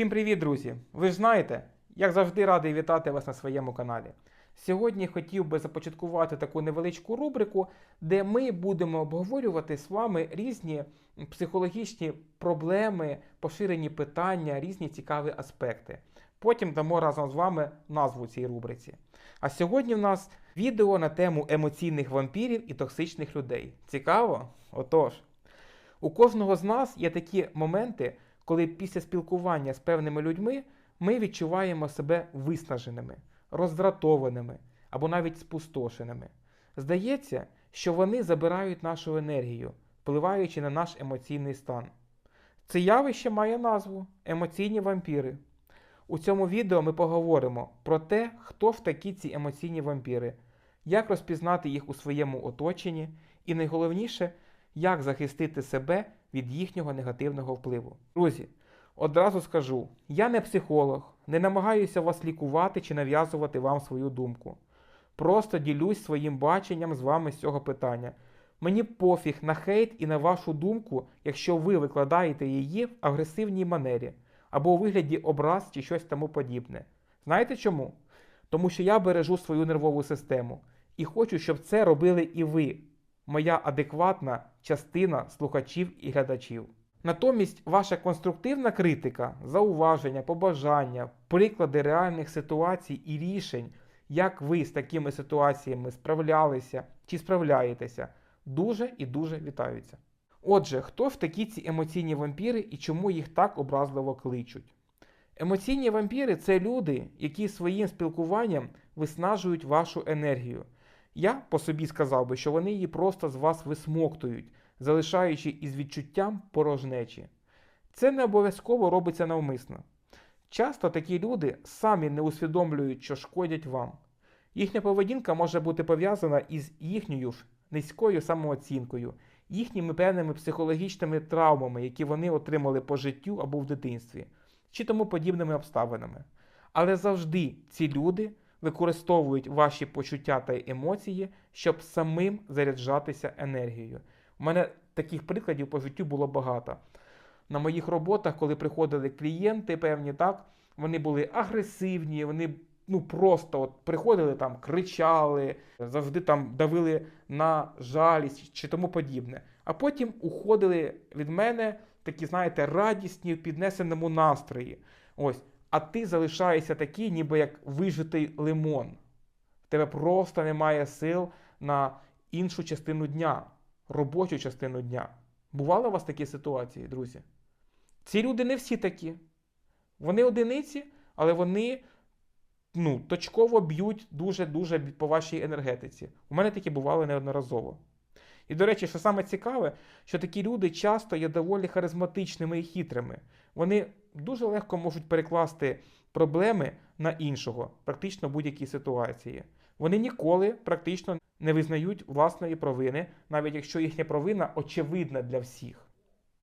Всім привіт, друзі! Ви ж знаєте, як завжди радий вітати вас на своєму каналі. Сьогодні хотів би започаткувати таку невеличку рубрику, де ми будемо обговорювати з вами різні психологічні проблеми, поширені питання, різні цікаві аспекти. Потім дамо разом з вами назву цій рубриці. А сьогодні в нас відео на тему емоційних вампірів і токсичних людей. Цікаво? Отож. У кожного з нас є такі моменти, коли після спілкування з певними людьми ми відчуваємо себе виснаженими, роздратованими або навіть спустошеними. Здається, що вони забирають нашу енергію, впливаючи на наш емоційний стан. Це явище має назву емоційні вампіри. У цьому відео ми поговоримо про те, хто в такі ці емоційні вампіри, як розпізнати їх у своєму оточенні, і найголовніше, як захистити себе від їхнього негативного впливу. Друзі, одразу скажу: я не психолог, не намагаюся вас лікувати чи нав'язувати вам свою думку. Просто ділюсь своїм баченням з вами з цього питання. Мені пофіг на хейт і на вашу думку, якщо ви викладаєте її в агресивній манері або у вигляді образ чи щось тому подібне. Знаєте чому? Тому що я бережу свою нервову систему і хочу, щоб це робили і ви, моя адекватна частина слухачів і глядачів. Натомість ваша конструктивна критика, зауваження, побажання, приклади реальних ситуацій і рішень, як ви з такими ситуаціями справлялися чи справляєтеся, дуже і дуже вітаються. Отже, хто в такі ці емоційні вампіри і чому їх так образливо кличуть? Емоційні вампіри це люди, які своїм спілкуванням виснажують вашу енергію. Я по собі сказав би, що вони її просто з вас висмоктують, залишаючи із відчуттям порожнечі. Це не обов'язково робиться навмисно. Часто такі люди самі не усвідомлюють, що шкодять вам. Їхня поведінка може бути пов'язана із їхньою низькою самооцінкою, їхніми певними психологічними травмами, які вони отримали по життю або в дитинстві, чи тому подібними обставинами. Але завжди ці люди використовують ваші почуття та емоції, щоб самим заряджатися енергією. У мене таких прикладів по життю було багато. На моїх роботах, коли приходили клієнти певні, так, вони були агресивні, вони ну просто от приходили там, кричали, завжди там давили на жалість чи тому подібне. А потім уходили від мене такі, знаєте, радісні в піднесеному настрої. Ось. А ти залишаєшся такий, ніби як вижитий лимон. В тебе просто немає сил на іншу частину дня, робочу частину дня. Бували у вас такі ситуації, друзі? Ці люди не всі такі. Вони одиниці, але вони ну, точково б'ють дуже-дуже по вашій енергетиці. У мене такі бували неодноразово. І, до речі, що саме цікаве, що такі люди часто є доволі харизматичними і хитрими. Вони дуже легко можуть перекласти проблеми на іншого, практично в будь-якій ситуації. Вони ніколи практично не визнають власної провини, навіть якщо їхня провина очевидна для всіх.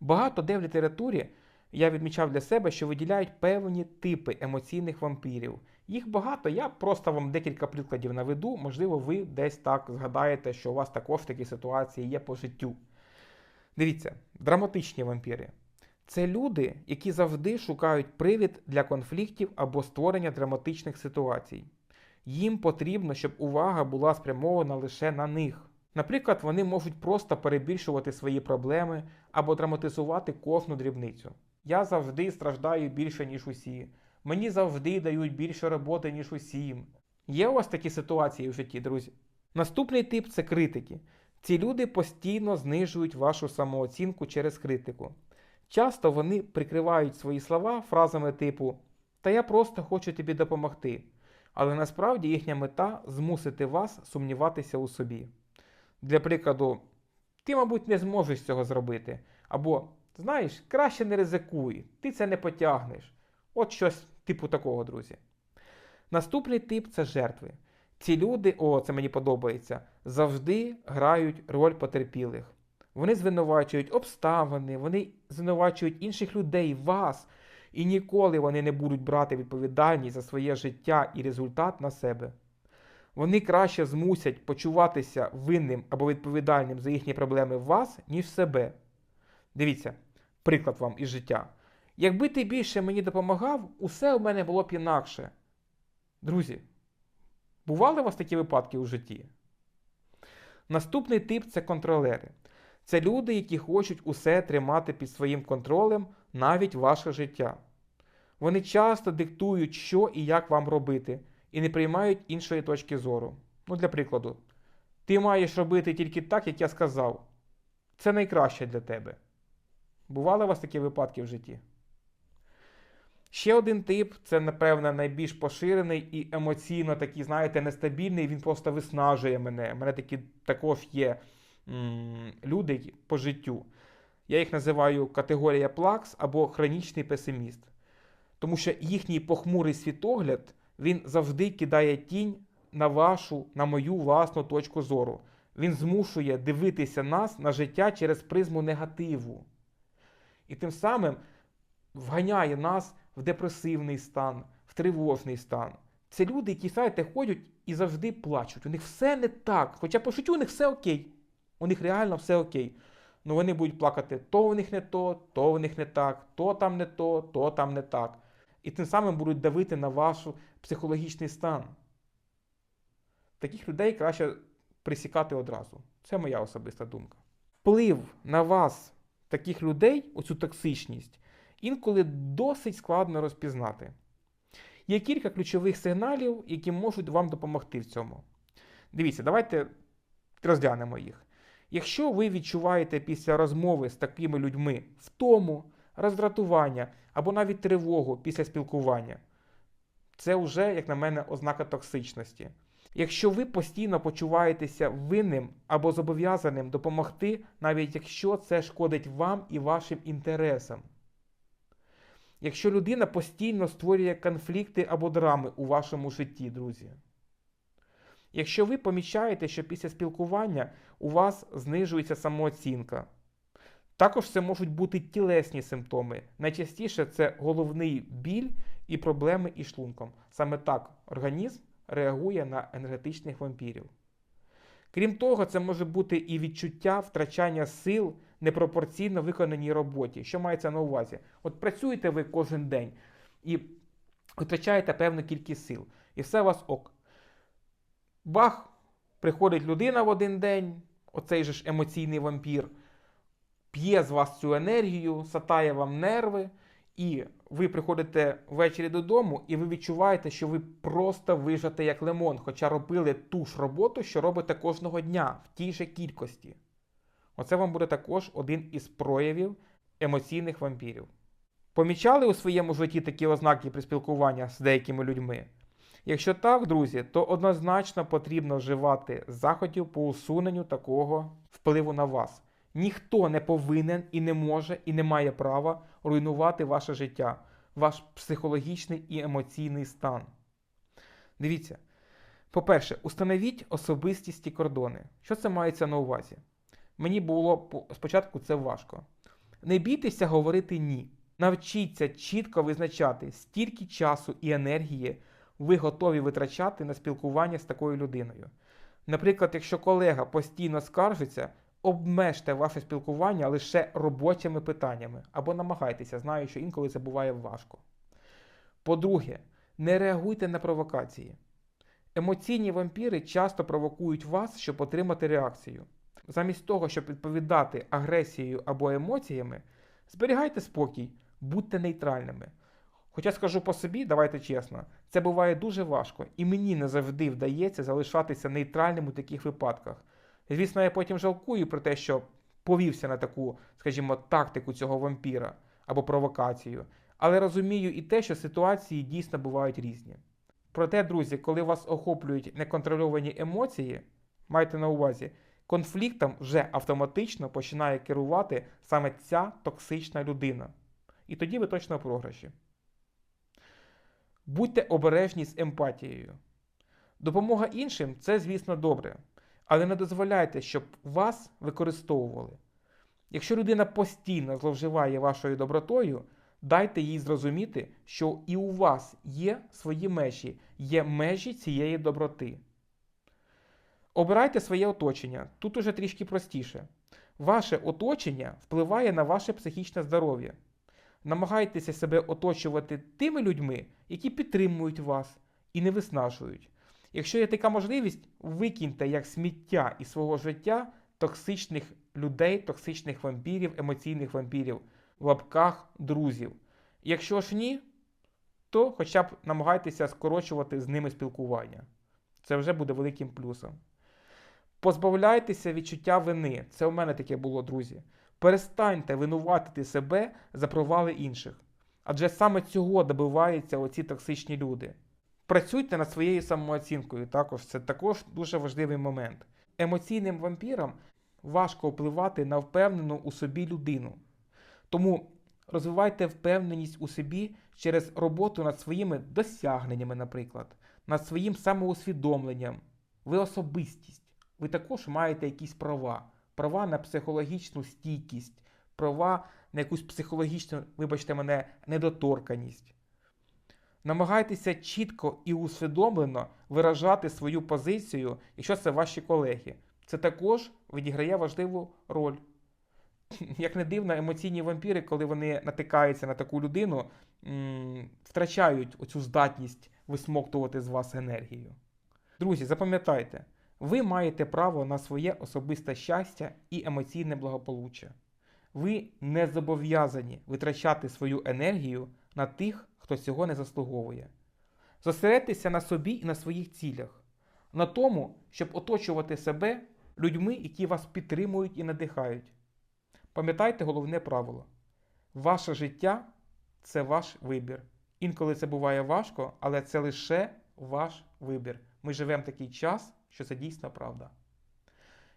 Багато де в літературі я відмічав для себе, що виділяють певні типи емоційних вампірів. Їх багато, я просто вам декілька прикладів наведу, можливо, ви десь так згадаєте, що у вас також такі ситуації є по життю. Дивіться, драматичні вампіри. Це люди, які завжди шукають привід для конфліктів або створення драматичних ситуацій. Їм потрібно, щоб увага була спрямована лише на них. Наприклад, вони можуть просто перебільшувати свої проблеми або драматизувати кожну дрібницю. Я завжди страждаю більше, ніж усі. Мені завжди дають більше роботи, ніж усім. Є у вас такі ситуації в житті, друзі? Наступний тип це критики. Ці люди постійно знижують вашу самооцінку через критику. Часто вони прикривають свої слова фразами типу Та я просто хочу тобі допомогти. Але насправді їхня мета змусити вас сумніватися у собі. Для прикладу, ти, мабуть, не зможеш цього зробити. Або, знаєш, краще не ризикуй, ти це не потягнеш. От щось типу такого, друзі. Наступний тип це жертви. Ці люди, о, це мені подобається, завжди грають роль потерпілих. Вони звинувачують обставини, вони звинувачують інших людей, вас, і ніколи вони не будуть брати відповідальність за своє життя і результат на себе. Вони краще змусять почуватися винним або відповідальним за їхні проблеми вас, ніж себе. Дивіться, приклад вам із життя. Якби ти більше мені допомагав, усе у мене було б інакше. Друзі, бували у вас такі випадки у житті? Наступний тип це контролери. Це люди, які хочуть усе тримати під своїм контролем, навіть ваше життя. Вони часто диктують, що і як вам робити, і не приймають іншої точки зору. Ну, для прикладу, ти маєш робити тільки так, як я сказав. Це найкраще для тебе. Бували у вас такі випадки в житті? Ще один тип це, напевно, найбільш поширений і емоційно такий, знаєте, нестабільний. Він просто виснажує мене. У мене такі також є м, люди по життю. Я їх називаю категорія плакс або хронічний песиміст. Тому що їхній похмурий світогляд він завжди кидає тінь на вашу, на мою власну точку зору. Він змушує дивитися нас на життя через призму негативу. І тим самим вганяє нас в депресивний стан, в тривожний стан. Це люди, які, знаєте, ходять і завжди плачуть. У них все не так. Хоча по життю у них все окей. У них реально все окей. Ну вони будуть плакати, то в них не то, то в них не так, то там не то, то там не так. І тим самим будуть давити на ваш психологічний стан. Таких людей краще присікати одразу. Це моя особиста думка. Вплив на вас, таких людей, оцю токсичність, інколи досить складно розпізнати. Є кілька ключових сигналів, які можуть вам допомогти в цьому. Дивіться, давайте розглянемо їх. Якщо ви відчуваєте після розмови з такими людьми втому, роздратування або навіть тривогу після спілкування, це вже, як на мене, ознака токсичності. Якщо ви постійно почуваєтеся винним або зобов'язаним допомогти, навіть якщо це шкодить вам і вашим інтересам. Якщо людина постійно створює конфлікти або драми у вашому житті, друзі. Якщо ви помічаєте, що після спілкування у вас знижується самооцінка. Також це можуть бути тілесні симптоми. Найчастіше це головний біль і проблеми із шлунком. Саме так організм реагує на енергетичних вампірів. Крім того, це може бути і відчуття втрачання сил непропорційно виконаній роботі. Що мається на увазі? От працюєте ви кожен день і витрачаєте певну кількість сил, і все у вас ок. Бах! Приходить людина в один день, оцей же ж емоційний вампір, п'є з вас цю енергію, сатає вам нерви, і ви приходите ввечері додому, і ви відчуваєте, що ви просто вижате як лимон, хоча робили ту ж роботу, що робите кожного дня в тій же кількості. Оце вам буде також один із проявів емоційних вампірів. Помічали у своєму житті такі ознаки при спілкуванні з деякими людьми? Якщо так, друзі, то однозначно потрібно вживати заходів по усуненню такого впливу на вас. Ніхто не повинен і не може і не має права руйнувати ваше життя, ваш психологічний і емоційний стан. Дивіться. По-перше, установіть особистісті кордони. Що це мається на увазі? Мені було спочатку це важко. Не бійтеся говорити ні. Навчіться чітко визначати, стільки часу і енергії ви готові витрачати на спілкування з такою людиною. Наприклад, якщо колега постійно скаржиться, обмежте ваше спілкування лише робочими питаннями або намагайтеся, знаю, що інколи це буває важко. По-друге, не реагуйте на провокації. Емоційні вампіри часто провокують вас, щоб отримати реакцію. Замість того, щоб відповідати агресією або емоціями, зберігайте спокій, будьте нейтральними. Хоча скажу по собі, давайте чесно, це буває дуже важко, і мені не завжди вдається залишатися нейтральним у таких випадках. Звісно, я потім жалкую про те, що повівся на таку, скажімо, тактику цього вампіра або провокацію, але розумію і те, що ситуації дійсно бувають різні. Проте, друзі, коли вас охоплюють неконтрольовані емоції, майте на увазі, конфліктом вже автоматично починає керувати саме ця токсична людина. І тоді ви точно в програші. Будьте обережні з емпатією. Допомога іншим це, звісно, добре, але не дозволяйте, щоб вас використовували. Якщо людина постійно зловживає вашою добротою, дайте їй зрозуміти, що і у вас є свої межі, є межі цієї доброти. Обирайте своє оточення. Тут уже трішки простіше. Ваше оточення впливає на ваше психічне здоров'я. Намагайтеся себе оточувати тими людьми, які підтримують вас і не виснажують. Якщо є така можливість, викиньте як сміття із свого життя токсичних людей, токсичних вампірів, емоційних вампірів, в лапках друзів. Якщо ж ні, то хоча б намагайтеся скорочувати з ними спілкування. Це вже буде великим плюсом. Позбавляйтеся відчуття вини. Це у мене таке було, друзі. Перестаньте винуватити себе за провали інших. Адже саме цього добиваються оці токсичні люди. Працюйте над своєю самооцінкою, також це також дуже важливий момент. Емоційним вампірам важко впливати на впевнену у собі людину. Тому розвивайте впевненість у собі через роботу над своїми досягненнями, наприклад, над своїм самоусвідомленням. Ви особистість. Ви також маєте якісь права, права на психологічну стійкість, права на якусь психологічну, вибачте мене, недоторканість. Намагайтеся чітко і усвідомлено виражати свою позицію, якщо це ваші колеги. Це також відіграє важливу роль. Як не дивно, емоційні вампіри, коли вони натикаються на таку людину, втрачають оцю здатність висмоктувати з вас енергію. Друзі, запам'ятайте, ви маєте право на своє особисте щастя і емоційне благополуччя. Ви не зобов'язані витрачати свою енергію на тих, хто цього не заслуговує. Зосередьтеся на собі і на своїх цілях, на тому, щоб оточувати себе людьми, які вас підтримують і надихають. Пам'ятайте головне правило: ваше життя це ваш вибір. Інколи це буває важко, але це лише ваш вибір. Ми живемо такий час, що це дійсно правда.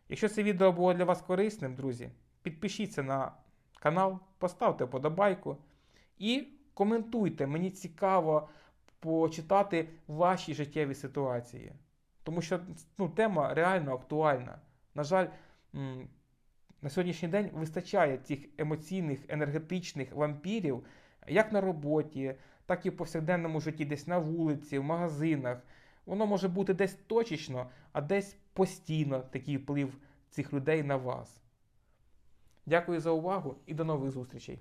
Якщо це відео було для вас корисним, друзі, підпишіться на канал, поставте вподобайку і коментуйте. Мені цікаво почитати ваші життєві ситуації. Тому що ну, тема реально актуальна. На жаль, на сьогоднішній день вистачає цих емоційних, енергетичних вампірів як на роботі, так і в повсякденному житті, десь на вулиці, в магазинах. Воно може бути десь точечно, а десь постійно такий вплив цих людей на вас. Дякую за увагу і до нових зустрічей!